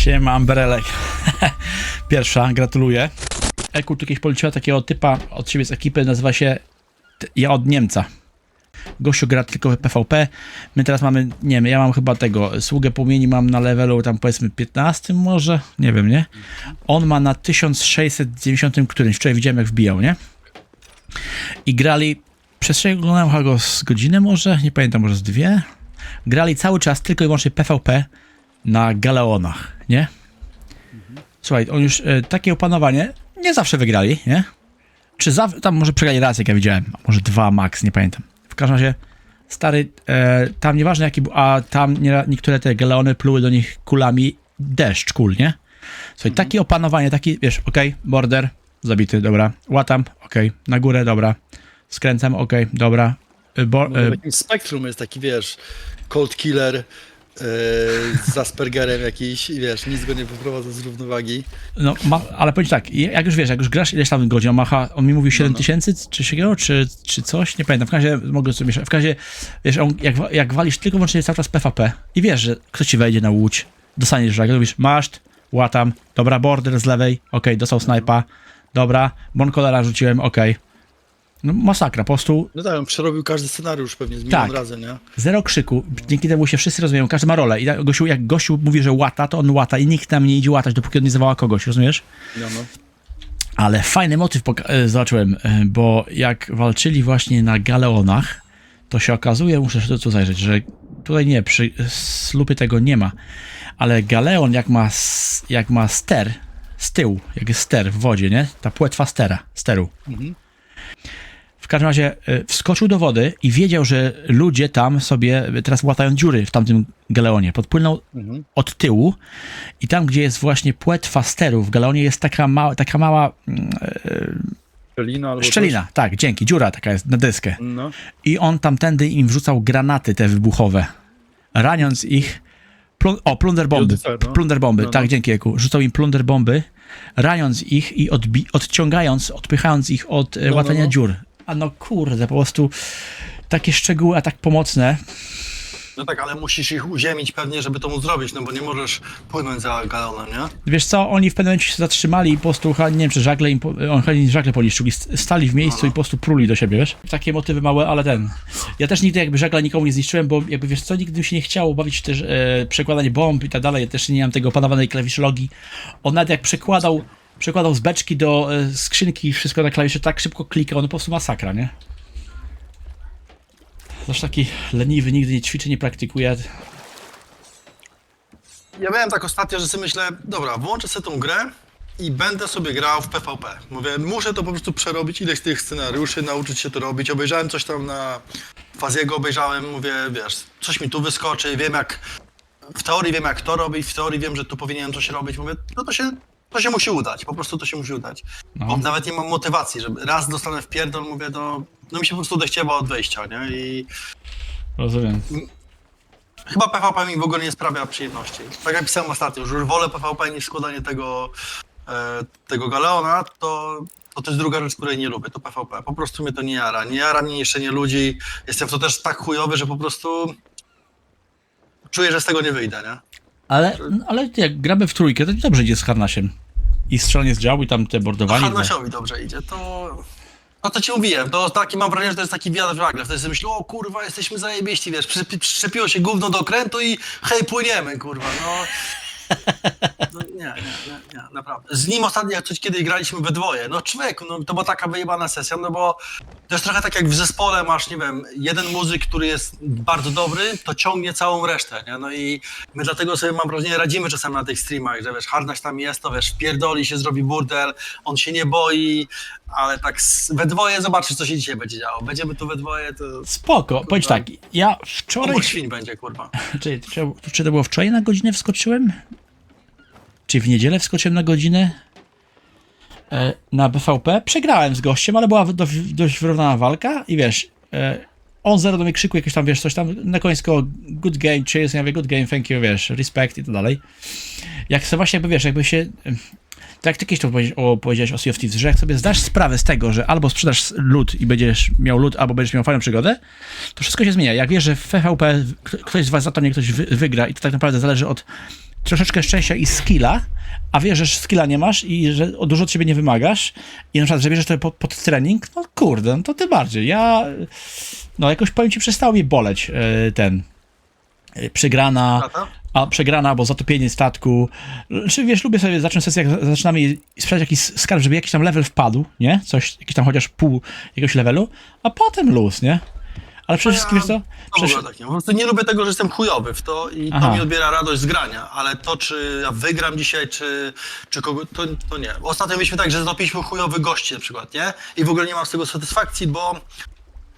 Siema, Amberelek. Pierwsza, gratuluję. Eku tu kiedyś poleciła takiego typa od siebie z ekipy, nazywa się Ja od Niemca. Gościu gra tylko w PvP. My teraz mamy, nie wiem, ja mam chyba tego, sługę płomieni mam na levelu tam powiedzmy 15 może, nie wiem, nie? On ma na 1690 którymś, wczoraj widziałem jak wbijał, nie? I grali, przez oglądałem chyba go z godzinę może, nie pamiętam, może z dwie. Grali cały czas tylko i wyłącznie PvP na galeonach, nie? Słuchaj, on już e, takie opanowanie, nie zawsze wygrali, nie? Czy za, tam może przegrali raz, jak ja widziałem, a może dwa max, nie pamiętam. W każdym razie, stary, e, tam nieważne jaki był, a tam nie, niektóre te galeony pluły do nich kulami deszcz kul, nie? Słuchaj, takie opanowanie, taki, wiesz, okej, border, zabity, dobra, łatam, okej, na górę, dobra, skręcam, okej, dobra, e, bo, e, spektrum jest taki, wiesz, cold killer z Aspergerem jakiś i wiesz, nic go nie wyprowadza z równowagi. No, ma, ale powiem tak, jak już wiesz, jak już grasz ileś tam godzin, on, macha, on mi mówił 7 no. tysięcy, czy takiego, czy, czy coś, nie pamiętam, w każdym razie mogę sobie mieszać, w każdym razie, wiesz, on, jak, jak walisz tylko wyłącznie cały czas PvP i wiesz, że ktoś ci wejdzie na łódź, dostaniesz żagle, mówisz, maszt, łatam, dobra, border z lewej, okej, dostał snajpa, dobra, bonkolera rzuciłem, okej. No masakra, po prostu No tak, on przerobił każdy scenariusz pewnie z milion Tak. razy, nie? zero krzyku, dzięki temu się wszyscy rozumieją, każdy ma rolę i jak gościu, jak gościu mówi, że łata, to on łata i nikt tam nie idzie łatać, dopóki on nie zawoła kogoś, rozumiesz? No, no. Ale fajny motyw e, zobaczyłem, e, bo jak walczyli właśnie na galeonach, to się okazuje, muszę tu, zajrzeć, że tutaj nie, przy slupy tego nie ma, ale galeon jak ma, jak ma ster z tyłu, jak jest ster w wodzie, nie? Ta płetwa stera, steru. W każdym razie e, wskoczył do wody i wiedział, że ludzie tam sobie teraz łatają dziury w tamtym galeonie. Podpłynął od tyłu i tam, gdzie jest właśnie płetwa steru w galeonie jest taka mała, taka mała mm, Szczelina albo szczelina, tak, dzięki, dziura taka jest na deskę. Coś. No. I on tamtędy im wrzucał granaty te wybuchowe, raniąc ich. Plun o, plunder bomby. No. Plunder bomby, No, tak, no. dzięki Eku. Rzucał im plunder bomby, raniąc ich i odbi- odciągając, odpychając ich od e, no, łatania no. dziur. A no kurde, po prostu takie szczegóły, a tak pomocne. no tak, ale musisz ich uziemić pewnie, żeby to móc zrobić, no bo nie możesz płynąć za galonem, nie? Wiesz co, oni w pewnym momencie się zatrzymali i po prostu, nie wiem, czy żagle im, on chyba żagle poniszczył i st- stali w miejscu i po prostu pruli do siebie, wiesz? Takie motywy małe, ale ten. Ja też nigdy jakby żagla nikomu nie zniszczyłem, bo jakby wiesz co, nigdy mi się nie chciało bawić też e, przekładanie bomb i tak dalej, ja też nie miałem tego opanowanej klawiszologii. On nawet jak przekładał, przekładał z beczki do e, skrzynki i wszystko na klawisze, tak szybko klikał, no po prostu masakra, nie? Zresztą taki leniwy, nigdy nie ćwiczy, nie praktykuje. Ja miałem tak ostatnio, że sobie myślę, dobra, włączę sobie tą grę i będę sobie grał w PvP. Mówię, muszę to po prostu przerobić, ileś tych scenariuszy, nauczyć się to robić. Obejrzałem coś tam na Faziego, obejrzałem, mówię, wiesz, coś mi tu wyskoczy, wiem jak, w teorii wiem jak to robić, w teorii wiem, że tu powinienem coś robić. Mówię, no to się, to się musi udać, po prostu to się musi udać. No. Bo nawet nie mam motywacji, żeby raz dostanę w pierdol, mówię, to, no mi się po prostu odechciewa od wejścia, nie? I Rozumiem. Chyba PvP mi w ogóle nie sprawia przyjemności. Tak jak pisałem ostatnio, że już wolę PvP niż składanie tego, e, tego galeona, to, to jest druga rzecz, której nie lubię, to PvP. Po prostu mnie to nie jara. Nie jara mnie niszczenie ludzi. Jestem w to też tak chujowy, że po prostu czuję, że z tego nie wyjdę, nie? Ale, ale jak gramy w trójkę, to dobrze idzie z harnasiem. I strzelanie z działu i tam te bordowanie. Harnasiowi dobrze idzie, to... No to ci mówiłem, to taki mam wrażenie, że to jest taki wiatr w żagle. Wtedy sobie myślę, o kurwa, jesteśmy zajebiści, wiesz, przy, przyczepiło się gówno do okrętu i hej, płyniemy, kurwa, no. nie, nie, nie, naprawdę. Z nim ostatnio, jak coś kiedyś graliśmy we dwoje, no człowieku, no to była taka wyjebana sesja, no bo to jest trochę tak jak w zespole masz, nie wiem, jeden muzyk, który jest bardzo dobry, to ciągnie całą resztę, nie? No i my dlatego sobie, mam wrażenie, radzimy czasami na tych streamach, że wiesz, Harnaś tam jest, to wiesz, pierdoli się, zrobi burdel, on się nie boi, ale tak z, we dwoje zobaczysz, co się dzisiaj będzie działo. Będziemy tu we dwoje, to Spoko, powiedz tak, ja wczoraj, obok świń będzie, kurwa. czy, czy, czy to było wczoraj na godzinę wskoczyłem? Czy w niedzielę wskoczyłem na godzinę? E, na BVP, przegrałem z gościem, ale była do, dość wyrównana walka i wiesz, e, on zero do mnie krzyku jakieś tam, wiesz, coś tam, na tylko good game, cheers, ja mówię good game, thank you, wiesz, respect i tak dalej. Jak sobie właśnie jakby, wiesz, jakby się, tak jak ty kiedyś to powiedziałeś o, Sea of Thieves, że jak sobie zdasz sprawę z tego, że albo sprzedasz lód i będziesz miał lód, albo będziesz miał fajną przygodę, to wszystko się zmienia. Jak wiesz, że w PvP ktoś z was za to nie ktoś wy, wygra i to tak naprawdę zależy od troszeczkę szczęścia i skilla, a wiesz, że skilla nie masz i że dużo od siebie nie wymagasz i na przykład, że bierzesz to pod, pod trening, no kurde, no to ty bardziej. Ja, no jakoś powiem ci, przestało mi boleć e, ten e, przegrana, a przegrana, bo zatopienie statku. Czy wiesz, lubię sobie zacząć sesję, jak zaczynamy i sprawdzić jakiś skarb, żeby jakiś tam level wpadł, nie? Coś, jakiś tam chociaż pół jakiegoś levelu, a potem luz, nie? Ale przede wszystkim, wiesz co? No Przecież, tak nie. Po prostu nie lubię tego, że jestem chujowy w to i Aha. to mi odbiera radość z grania, ale to, czy ja wygram dzisiaj, czy, czy kogo, to, to nie. Ostatnio mieliśmy tak, że zatopiliśmy chujowy gości na przykład, nie? I w ogóle nie mam z tego satysfakcji, bo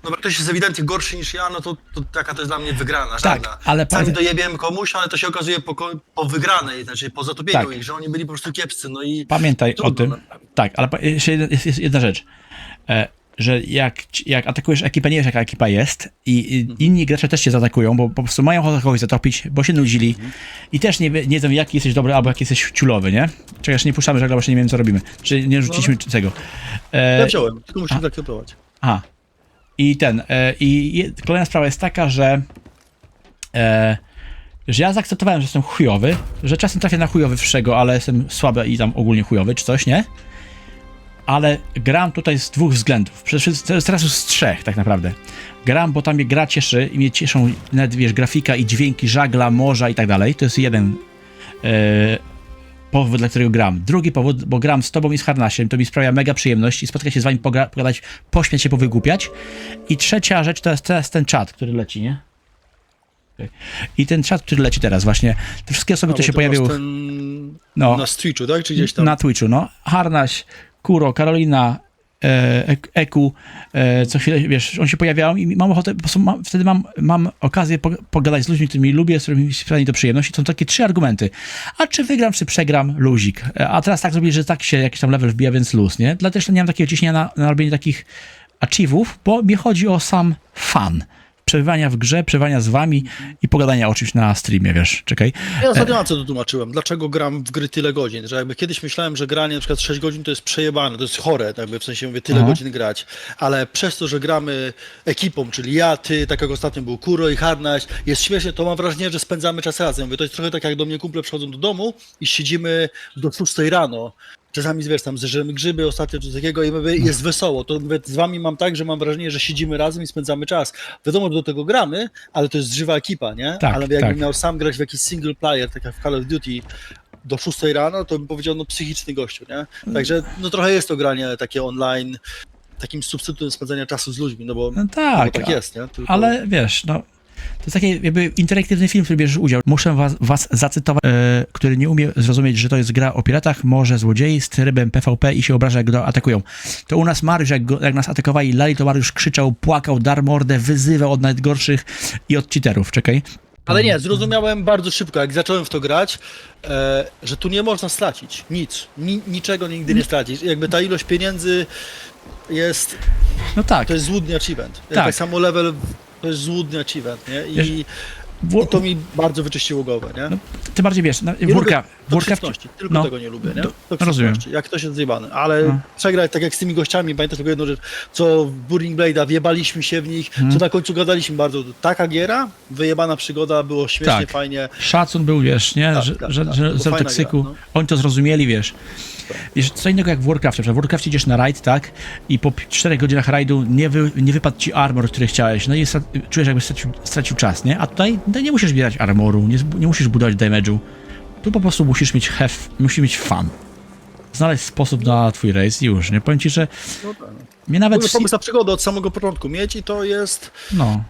no ktoś jest ewidentnie gorszy niż ja, no to, to taka to jest dla mnie wygrana, Tak, żadna. ale Sami pamię- dojebiemy komuś, ale to się okazuje po, po wygranej, znaczy po zatopieniu Tak. ich, że oni byli po prostu kiepscy, no i... Pamiętaj o Trudno tym. naprawdę. Tak, ale jeszcze jedna, jest, jest jedna rzecz. E, że jak, jak atakujesz ekipę, nie wiesz jaka ekipa jest i, i inni gracze też cię zaatakują, bo po prostu mają ochotę kogoś zatopić, bo się nudzili i też nie, nie wiedzą jaki jesteś dobry albo jaki jesteś ciulowy, nie? Czekaj, jeszcze nie puszczamy żagla, bo jeszcze nie wiem co robimy. Czy nie rzuciliśmy tego. E, Ja wziąłem, tylko musimy zaakceptować. Aha. I ten. E, I je, kolejna sprawa jest taka, że. E, że ja zaakceptowałem, że jestem chujowy, że czasem trafię na chujowy wszego, ale jestem słaby i tam ogólnie chujowy, czy coś, nie? Ale gram tutaj z dwóch względów. Przede wszystkim teraz już z trzech, tak naprawdę. Gram, bo tam mnie gra cieszy i mnie cieszą nawet, wiesz, grafika i dźwięki żagla, morza i tak dalej. To jest jeden e, powód, dla którego gram. Drugi powód, bo gram z tobą i z Harnasiem, to mi sprawia mega przyjemność i spotkać się z wami, pogadać, pośmiać się, powygłupiać. I trzecia rzecz to jest teraz ten czat, który leci, nie? I ten czat, który leci teraz właśnie, te wszystkie osoby, które się pojawiły Ten... no, Na Twitchu, tak? Czy gdzieś tam? na Twitchu, no. Harnaś, Kuro, Karolina, e, Ek- Eku, e, co chwilę, wiesz, on się pojawiają i mam ochotę, po mam, wtedy mam, mam okazję po, pogadać z ludźmi, którymi lubię, z którymi sprawia mi to przyjemność. I to są takie trzy argumenty. A czy wygram, czy przegram, luzik. E, A teraz tak zrobili, że tak się jakiś tam level wbija, więc luz, nie? Dlatego też nie mam takiego ciśnienia na, na robienie takich achieve'ów, bo mi chodzi o sam fan. Przebywania w grze, przebywania z wami i pogadania o czymś na streamie, wiesz, czekaj. Ja ostatnio na co to tłumaczyłem, dlaczego gram w gry tyle godzin, że jakby kiedyś myślałem, że granie na przykład 6 godzin to jest przejebane, to jest chore, jakby w sensie mówię tyle Aha. godzin grać, ale przez to, że gramy ekipą, czyli ja, ty, tak jak ostatnio był Kuro i Harnaś, jest śmiesznie, to mam wrażenie, że spędzamy czas razem. Mówię, to jest trochę tak jak do mnie kumple przychodzą do domu i siedzimy do 6 rano. Czasami wiesz, tam zeżremy grzyby ostatnio czy coś takiego i mówię, jest wesoło. To mówię, z wami mam tak, że mam wrażenie, że siedzimy razem i spędzamy czas. Wiadomo, że do tego gramy, ale to jest żywa ekipa, nie? Tak, ale jakbym tak. miał sam grać w jakiś single player, tak jak w Call of Duty, do 6 rano, to bym powiedział, no psychiczny gościu, nie? Także no trochę jest to granie takie online, takim substytutem spędzania czasu z ludźmi, no bo, No no tak, bo tak jest, nie? Tylko... Ale wiesz, no. To jest taki jakby interaktywny film, w którym bierzesz udział. Muszę was, was zacytować, e, który nie umie zrozumieć, że to jest gra o piratach, może złodziei z trybem PvP i się obraża, jak go atakują. To u nas Mariusz, jak, go, jak nas atakowali lali, to Mariusz krzyczał, płakał, dar mordę, wyzywał od najgorszych i od cheaterów. Czekaj. Ale nie, zrozumiałem bardzo szybko, jak zacząłem w to grać, e, że tu nie można stracić nic. Ni, niczego nigdy nie stracisz. Jakby ta ilość pieniędzy jest, No tak. to jest złudny achievement. Tak. Tak, samo level to jest złudny achievement, nie? I, Wiesz, i to mi bardzo wyczyściło głowę, nie? no, ty bardziej wiesz, no, Nie Warcraft, toksyczności, tylko no. tego nie lubię, nie? Toksyczności. rozumiem. Jak ktoś jest zjebany, ale No. przegrać tak jak z tymi gościami, pamiętasz tylko jedną rzecz, co w Burning Blade'a, wjebaliśmy się w nich, Mhm. co na końcu gadaliśmy bardzo, taka giera, wyjebana przygoda, było śmiesznie, Tak. fajnie, szacun był, wiesz, nie? Tak, że, tak, że, tak. że To toksyku. gra, no. Oni to zrozumieli, wiesz. Wiesz, co innego jak w Warcraftie. W Warcraftie idziesz na raid, tak? I po 4 godzinach raidu nie, wy, nie wypadł ci armor, który chciałeś. No i czujesz, jakby stracił, stracił czas, nie? A tutaj no, nie musisz zbierać armoru, nie, nie musisz budować damage'u. Tu po prostu musisz mieć have, musisz mieć fun. Znaleźć sposób na twój race i już, nie? Powiem ci, że no tak. mnie W nawet... pomysł na przygodę od samego początku mieć i to jest No,